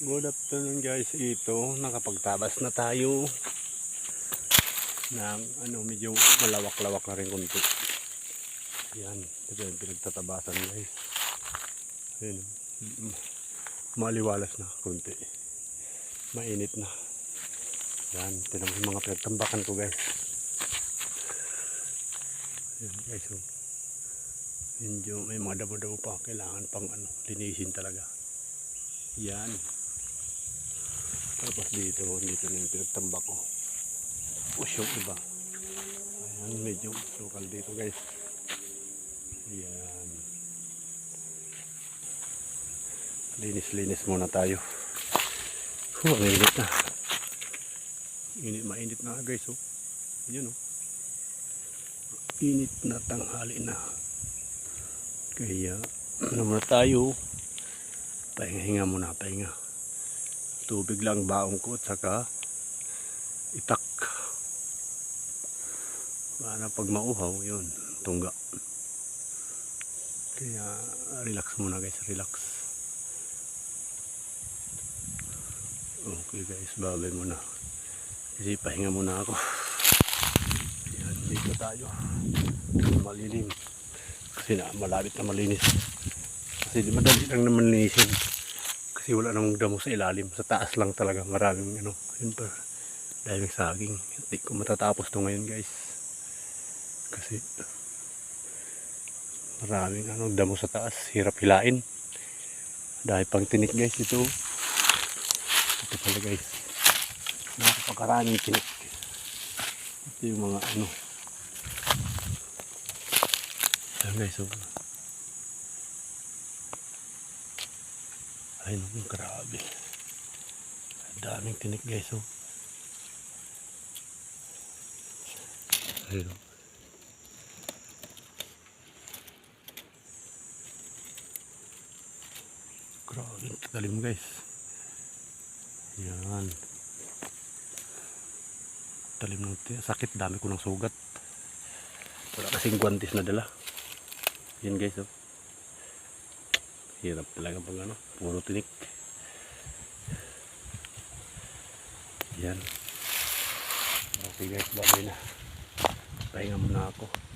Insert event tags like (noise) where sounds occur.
Good afternoon guys. Ito, nakapagtabas na tayo ng ano, medyo malawak-lawak na rin kunti. Yan, ito yung pinagtatabasan guys. Ayun, maliwalas na kunti. Mainit na. Yan, tinang yung mga pinagtambakan ko guys. Yan guys, oh. Medyo may mga dabo-dabo pa. Kailangan pang ano, linisin talaga. Yan. Tapos dito, dito na yung pinagtambak ko. Push yung iba. Ayan, medyo sukal dito guys. Ayan. Linis-linis muna tayo. Huh, ang init na. Init, mainit na guys. Oh. Ayan oh. Init na tanghali na. Kaya, (clears throat) ano muna tayo. Pahinga-hinga muna, pahinga tubig lang baong ko at saka itak. Para pag mauhaw yun tungga. Kaya relax muna guys relax. Okay guys babay muna. Kasi pahinga muna ako. Yan dito tayo. Malilim. Kasi na malapit na malinis. Kasi di madali lang naman linisin kasi wala namang damo sa ilalim. Sa taas lang talaga maraming ano yun pa. Daming saging hindi ko matatapos to ngayon guys. Kasi maraming ano damo sa taas. Hirap hilain. Dahil pang tinik guys ito. Ito pala guys. Napakaraming tinik. Ito yung mga ano. Yan guys oh. Ay, naku, grabe. Daming tinik guys, oh. Ayun. oh. Grabe, talim guys. Yan. Talim ng sakit, dami ko ng sugat. Wala kasing guantes na dala. Yan guys, oh. Hirap talaga pag ano, puro tinik. Yan. Okay guys, babay na. Pahinga muna ako.